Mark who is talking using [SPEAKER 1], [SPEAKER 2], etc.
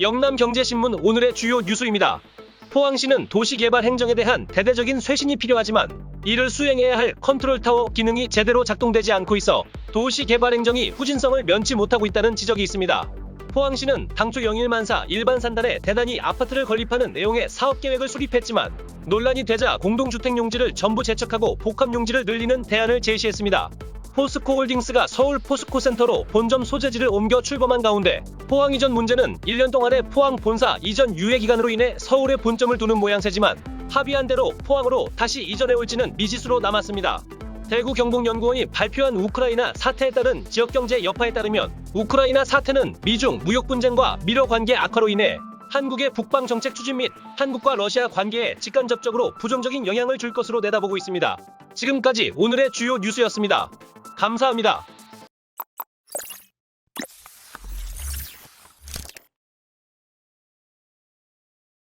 [SPEAKER 1] 영남경제신문 오늘의 주요 뉴스입니다. 포항시는 도시개발 행정에 대한 대대적인 쇄신이 필요하지만 이를 수행해야 할 컨트롤타워 기능이 제대로 작동되지 않고 있어 도시개발 행정이 후진성을 면치 못하고 있다는 지적이 있습니다. 포항시는 당초 영일만사 일반 산단에 대단히 아파트를 건립하는 내용의 사업 계획을 수립했지만 논란이 되자 공동주택 용지를 전부 재척하고 복합 용지를 늘리는 대안을 제시했습니다. 포스코홀딩스가 서울 포스코센터로 본점 소재지를 옮겨 출범한 가운데 포항 이전 문제는 1년 동안의 포항 본사 이전 유예 기간으로 인해 서울에 본점을 두는 모양새지만 합의한 대로 포항으로 다시 이전해 올지는 미지수로 남았습니다. 대구 경북연구원이 발표한 우크라이나 사태에 따른 지역경제 여파에 따르면 우크라이나 사태는 미중 무역 분쟁과 미러 관계 악화로 인해 한국의 북방 정책 추진 및 한국과 러시아 관계에 직간접적으로 부정적인 영향을 줄 것으로 내다보고 있습니다. 지금까지 오늘의 주요 뉴스였습니다. 감사합니다.